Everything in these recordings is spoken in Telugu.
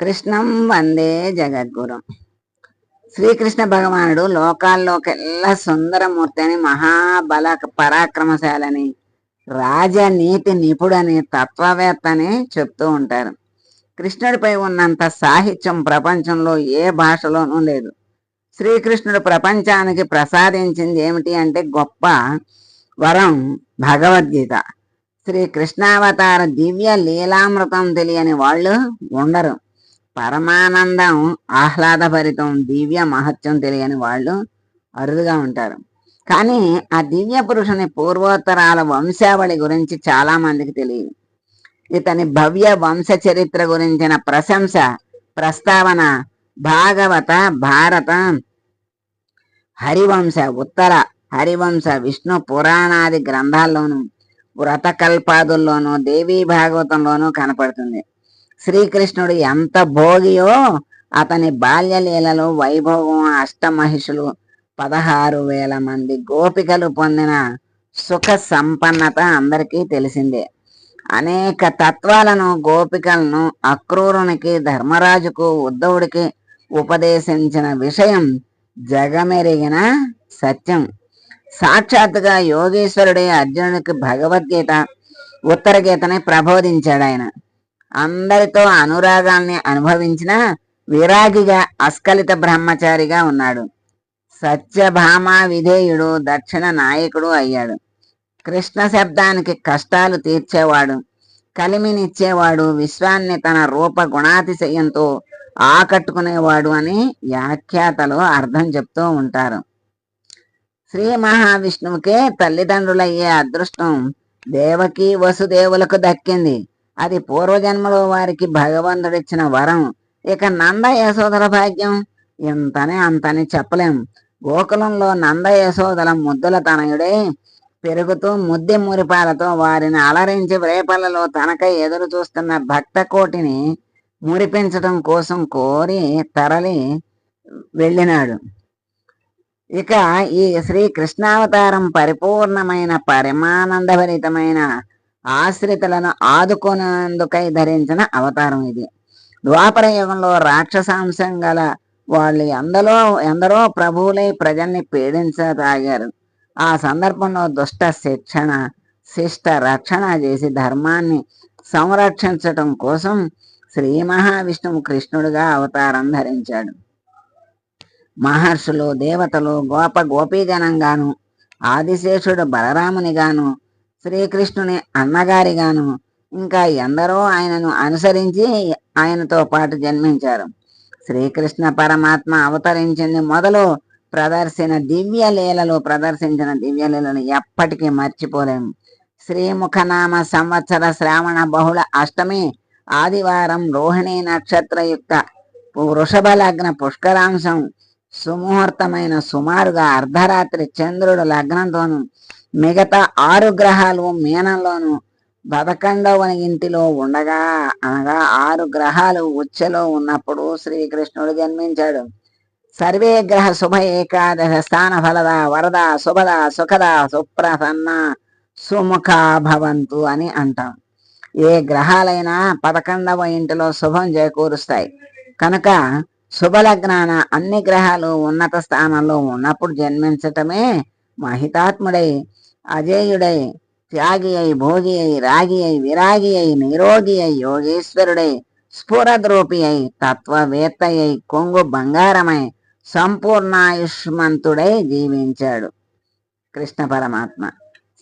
కృష్ణం వందే జగద్గురు. శ్రీకృష్ణ భగవానుడు లోకాల్లోకెల్లా సుందరమూర్తి అని మహాబల పరాక్రమశాలని రాజనీతి నిపుడని తత్వవేత్త అని చెప్తూ ఉంటారు. కృష్ణుడిపై ఉన్నంత సాహిత్యం ప్రపంచంలో ఏ భాషలోనూ లేదు. శ్రీకృష్ణుడు ప్రపంచానికి ప్రసాదించింది ఏమిటి అంటే గొప్ప వరం భగవద్గీత. శ్రీ కృష్ణావతార దివ్య లీలామృతం తెలియని వాళ్ళు ఉండరు. పరమానందం ఆహ్లాదభరితం దివ్య మహత్యం తెలియని వాళ్ళు అరుదుగా ఉంటారు. కానీ ఆ దివ్య పురుషుని పూర్వోత్తరాల వంశావళి గురించి చాలా మందికి తెలియదు. ఇతని భవ్య వంశ చరిత్ర గురించిన ప్రశంస ప్రస్తావన భాగవత భారత హరివంశ ఉత్తర హరివంశ విష్ణు పురాణాది గ్రంథాల్లోనూ వ్రతకల్పాదుల్లోనూ దేవీ భాగవతంలోనూ కనపడుతుంది. శ్రీకృష్ణుడు ఎంత భోగియో అతని బాల్యలీలలు వైభవం అష్టమహిషులు పదహారు వేల మంది గోపికలు పొందిన సుఖ సంపన్నత అందరికీ తెలిసిందే. అనేక తత్వాలను గోపికలను అక్రూరునికి ధర్మరాజుకు ఉద్ధవుడికి ఉపదేశించిన విషయం జగమెరిగిన సత్యం. సాక్షాత్తుగా యోగేశ్వరుడే అర్జునుడికి భగవద్గీత ఉత్తర గీతని ప్రబోధించాడు ఆయన అందరితో అనురాగాల్ని అనుభవించిన విరాగిగా అస్కలిత బ్రహ్మచారిగా ఉన్నాడు. సత్యభామ విధేయుడు దక్షిణ నాయకుడు అయ్యాడు. కృష్ణ శబ్దానికి కష్టాలు తీర్చేవాడు కలిమినిచ్చేవాడు విశ్వాన్ని తన రూప గుణాతిశయంతో ఆకట్టుకునేవాడు అని వ్యాఖ్యాతలు అర్థం చెప్తూ ఉంటారు. శ్రీ మహావిష్ణువుకే తల్లిదండ్రులయ్యే అదృష్టం దేవకి వసుదేవులకు దక్కింది. అది పూర్వజన్మలో వారికి భగవంతుడిచ్చిన వరం. ఇక నంద యశోదల భాగ్యం. ఇంతనే అంతని చెప్పలేం. గోకులంలో నంద యశోదల ముద్దుల తనయుడే. పెరుగుతూ ముద్దె మురిపాలతో వారిని అలరించి రేపల్లలో తనకై ఎదురు చూస్తున్న భక్త కోటిని మురిపించడం కోసం కోరి తరలి వెళ్ళినాడు. ఇక ఈ శ్రీ కృష్ణావతారం పరిపూర్ణమైన పరిమానందభరితమైన ఆశ్రితులను ఆదుకునేందుకై ధరించిన అవతారం ఇది. ద్వాపర యుగంలో రాక్షసాంశం గల వాళ్ళు ఎందరో ఎందరో ప్రభువులై ప్రజల్ని పీడించసాగారు. ఆ సందర్భంలో దుష్ట శిక్షణ శిష్ట రక్షణ చేసి ధర్మాన్ని సంరక్షించటం కోసం శ్రీ మహావిష్ణువు కృష్ణుడుగా అవతారం ధరించాడు. మహర్షులు దేవతలు గోప గోపీజనంగాను ఆదిశేషుడు బలరామునిగాను శ్రీకృష్ణుని అన్నగారిగాను. ఇంకా ఎందరో ఆయనను అనుసరించి ఆయనతో పాటు జన్మించారు. శ్రీకృష్ణ పరమాత్మ అవతరించింది మొదలు ప్రదర్శన దివ్య లీలలు ప్రదర్శించిన దివ్య లీలను ఎప్పటికీ మర్చిపోలేము శ్రీముఖనామ సంవత్సర శ్రావణ బహుళ అష్టమి ఆదివారం రోహిణి నక్షత్రయుక్త వృషభ లగ్న పుష్కరాంశం సుముహూర్తమైన సుమారుగా అర్ధరాత్రి చంద్రుడు లగ్నంతోను మిగతా ఆరు గ్రహాలు మీనంలోను పదకొండవ ఇంటిలో ఉండగా అనగా ఆరు గ్రహాలు ఉచ్చలో ఉన్నప్పుడు శ్రీకృష్ణుడు జన్మించాడు. సర్వే గ్రహ శుభ ఏకాదశ స్థాన ఫలద వరద శుభద సుఖద సుప్రసన్న సుముఖ భవంతు అని అంటాం. ఏ గ్రహాలైనా పదకొండవ ఇంటిలో శుభం చేకూరుస్తాయి. కనుక శుభలగ్నాన అన్ని గ్రహాలు ఉన్నత స్థానంలో ఉన్నప్పుడు జన్మించటమే మహితాత్ముడై అజేయుడై త్యాగి అయి భోగి అయి రాగి అయి విరాగి అయి నిరోగి అయి యోగేశ్వరుడై స్ఫురద్రూపి అయి తత్వవేత్త అయి కొంగు బంగారమై సంపూర్ణాయుష్మంతుడై జీవించాడు. కృష్ణ పరమాత్మ.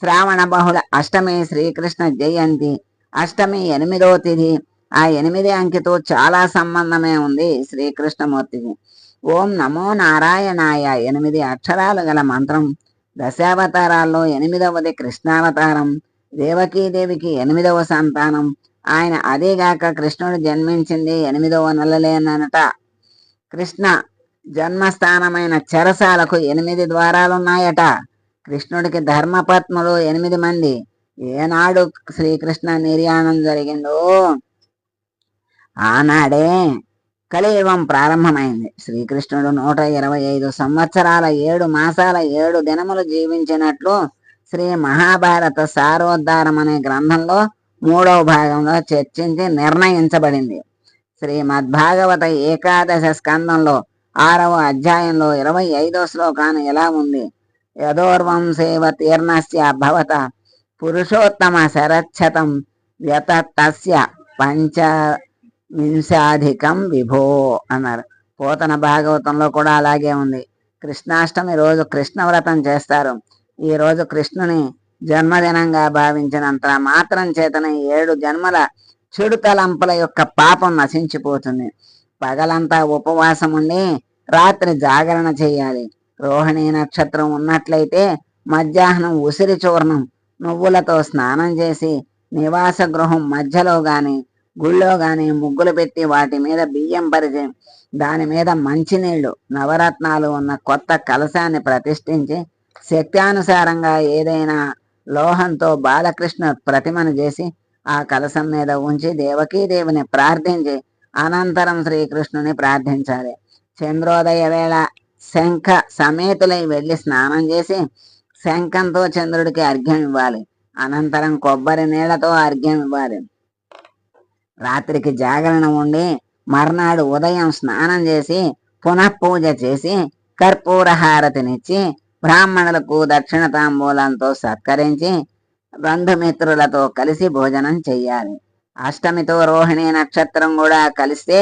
శ్రావణ బహుళ అష్టమి శ్రీకృష్ణ జయంతి. అష్టమి ఎనిమిదో తిథి. ఆ ఎనిమిది అంకెతో చాలా సంబంధమే ఉంది శ్రీకృష్ణమూర్తికి. ఓం నమో నారాయణాయ. ఎనిమిది అక్షరాలు గల మంత్రం. దశావతారాల్లో ఎనిమిదవది కృష్ణావతారం దేవకీదేవికి ఎనిమిదవ సంతానం. ఆయన అదేగాక కృష్ణుడు జన్మించింది ఎనిమిదవ నెలలేనట కృష్ణ జన్మస్థానమైన చెరసాలకు ఎనిమిది ద్వారాలున్నాయట. కృష్ణుడికి ధర్మపత్ములు ఎనిమిది మంది. ఏనాడు శ్రీకృష్ణ నిర్యాణం జరిగిందో? ఆనాడే కలియుగం ప్రారంభమైంది. శ్రీకృష్ణుడు నూట ఇరవై ఐదు సంవత్సరాల ఏడు మాసాల ఏడు దినములు జీవించినట్లు శ్రీ మహాభారత సారోద్ధారం అనే గ్రంథంలో మూడవ భాగంలో చర్చించి నిర్ణయించబడింది. శ్రీమద్భాగవత ఏకాదశ స్కందంలో ఆరవ అధ్యాయంలో ఇరవై ఐదో శ్లోకాన్ని ఎలా ఉంది? యదోర్వం సేవ తీర్ణస్య భవత పురుషోత్తమ శరచ్చతం వ్యత తస్య వింశాధికం విభో అన్నారు. పోతన భాగవతంలో కూడా అలాగే ఉంది. కృష్ణాష్టమి రోజు కృష్ణ వ్రతం చేస్తారు. ఈ రోజు కృష్ణుని జన్మదినంగా భావించినంత మాత్రం చేతన ఏడు జన్మల చెడు తలంపుల యొక్క పాపం నశించిపోతుంది. పగలంతా ఉపవాసం ఉండి రాత్రి జాగరణ చేయాలి. రోహిణి నక్షత్రం ఉన్నట్లయితే మధ్యాహ్నం ఉసిరి చూర్ణం నువ్వులతో స్నానం చేసి నివాస గృహం మధ్యలో గాని గుళ్ళో గాని ముగ్గులు పెట్టి వాటి మీద బియ్యం పరిచి దాని మీద మంచినీళ్ళు నవరత్నాలు ఉన్న కొత్త కలశాన్ని ప్రతిష్ఠించి శక్త్యానుసారంగా ఏదైనా లోహంతో బాలకృష్ణ ప్రతిమను చేసి ఆ కలశం మీద ఉంచి దేవకీదేవిని ప్రార్థించి అనంతరం శ్రీకృష్ణుని ప్రార్థించాలి. చంద్రోదయ వేళ శంఖ సమేతులై వెళ్ళి స్నానం చేసి శంఖంతో చంద్రుడికి అర్ఘ్యం ఇవ్వాలి. అనంతరం కొబ్బరి నీళ్ళతో అర్ఘ్యం ఇవ్వాలి. రాత్రికి జాగరణ ఉండి మర్నాడు ఉదయం స్నానం చేసి పునఃపూజ చేసి కర్పూర హారతినిచ్చి బ్రాహ్మణులకు దక్షిణ తాంబూలంతో సత్కరించి బంధుమిత్రులతో కలిసి భోజనం చెయ్యాలి. అష్టమితో రోహిణి నక్షత్రం కూడా కలిస్తే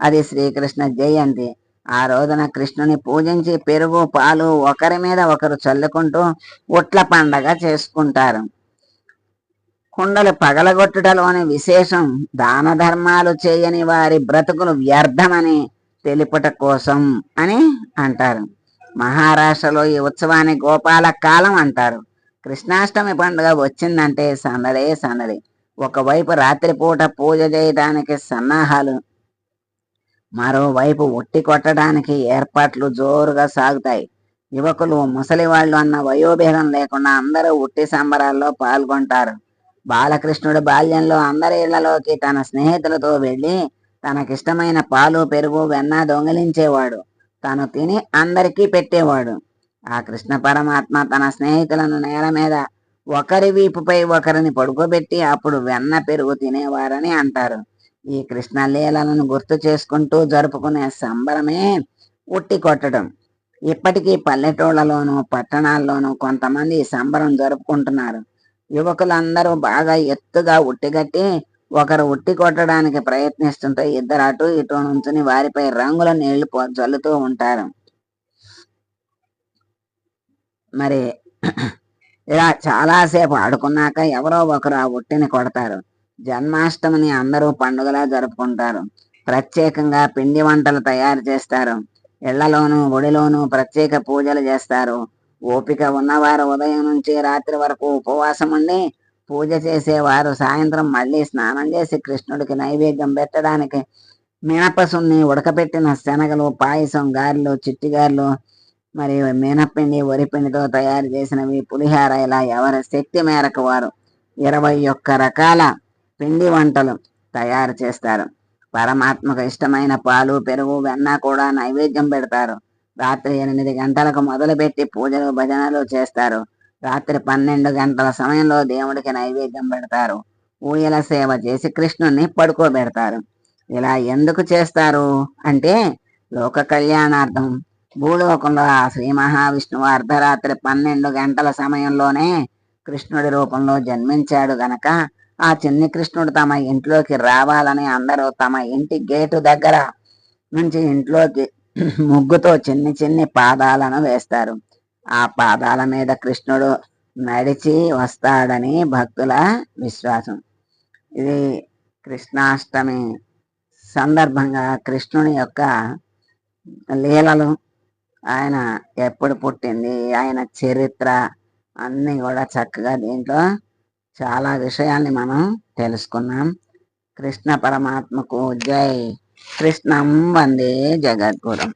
అది శ్రీకృష్ణ జయంతి. ఆ రోజున కృష్ణుని పూజించి పెరుగు పాలు ఒకరి మీద ఒకరు చల్లుకుంటూ ఉట్ల పండగ చేసుకుంటారు. కుండలు పగలగొట్టుటలోని విశేషం దాన ధర్మాలు చేయని వారి బ్రతుకులు వ్యర్థమని తెలుపుట కోసం అని అంటారు. మహారాష్ట్రలో ఈ ఉత్సవాన్ని గోపాల కాలం అంటారు. కృష్ణాష్టమి పండుగ వచ్చిందంటే సందడే సందడి ఒకవైపు రాత్రిపూట పూజ చేయడానికి సన్నాహాలు మరోవైపు ఒట్టి కొట్టడానికి ఏర్పాట్లు జోరుగా సాగుతాయి. యువకులు ముసలి వాళ్ళు అన్న వయోభేదం లేకుండా అందరూ ఉట్టి సంబరాల్లో పాల్గొంటారు. బాలకృష్ణుడు బాల్యంలో అందరి ఇళ్ళలోకి తన స్నేహితులతో వెళ్ళి తనకిష్టమైన పాలు పెరుగు వెన్న దొంగిలించేవాడు. తను తిని అందరికీ పెట్టేవాడు. ఆ కృష్ణ పరమాత్మ తన స్నేహితులను నేల మీద ఒకరి వీపుపై ఒకరిని పడుకోబెట్టి అప్పుడు వెన్న పెరుగు తినేవారని అంటారు. ఈ కృష్ణ లీలలను గుర్తు చేసుకుంటూ జరుపుకునే సంబరమే ఉట్టి కొట్టడం. ఇప్పటికీ పల్లెటూళ్ళలోనూ పట్టణాల్లోనూ కొంతమంది సంబరం జరుపుకుంటున్నారు. యువకులందరూ బాగా ఎత్తుగా ఉట్టిగట్టి ఒకరు ఉట్టి కొట్టడానికి ప్రయత్నిస్తుంటే ఇద్దరు అటు ఇటు నుంచుని వారిపై రంగుల నీళ్ళు జల్లుతూ ఉంటారు. మరి ఇలా చాలాసేపు ఆడుకున్నాక ఎవరో ఒకరు ఆ ఉట్టిని కొడతారు. జన్మాష్టమిని అందరూ పండుగలా జరుపుకుంటారు. ప్రత్యేకంగా పిండి వంటలు తయారు చేస్తారు. ఇళ్ళలోనూ గుడిలోనూ ప్రత్యేక పూజలు చేస్తారు. ఓపిక ఉన్నవారు ఉదయం నుంచి రాత్రి వరకు ఉపవాసం ఉండి పూజ చేసేవారు. సాయంత్రం మళ్ళీ స్నానం చేసి కృష్ణుడికి నైవేద్యం పెట్టడానికి మినపసుని ఉడకపెట్టిన శనగలు పాయసం గారెలు చిట్టిగారెలు మరియు మినపిండి వరిపిండితో తయారు చేసినవి. పులిహార ఇలా ఎవరి శక్తి మేరకు వారు ఇరవై ఒక్క రకాల పిండి వంటలు తయారు చేస్తారు. పరమాత్మకు ఇష్టమైన పాలు పెరుగు వెన్న కూడా నైవేద్యం పెడతారు. రాత్రి ఎనిమిది గంటలకు మొదలుపెట్టి పూజలు భజనలు చేస్తారు. రాత్రి పన్నెండు గంటల సమయంలో దేవుడికి నైవేద్యం పెడతారు. ఊయల సేవ చేసి కృష్ణుణ్ణి పడుకోబెడతారు. ఇలా ఎందుకు చేస్తారు? అంటే లోక కళ్యాణార్థం. భూలోకంలో ఆ శ్రీ మహావిష్ణువు అర్ధరాత్రి పన్నెండు గంటల సమయంలోనే కృష్ణుడి రూపంలో జన్మించాడు గనక ఆ చిన్ని కృష్ణుడు తమ ఇంట్లోకి రావాలని అందరూ తమ ఇంటి గేటు దగ్గర నుంచి ఇంట్లోకి ముగ్గుతో చిన్ని చిన్ని పాదాలను వేస్తారు. ఆ పాదాల మీద కృష్ణుడు నడిచి వస్తాడని భక్తుల విశ్వాసం. ఇది కృష్ణాష్టమి సందర్భంగా కృష్ణుని యొక్క లీలలు. ఆయన ఎప్పుడు పుట్టింది ఆయన చరిత్ర అన్నీ కూడా చక్కగా దీంట్లో చాలా విషయాల్ని మనం తెలుసుకున్నాం కృష్ణ పరమాత్మకు జై. కృష్ణం వందే జగద్గురం.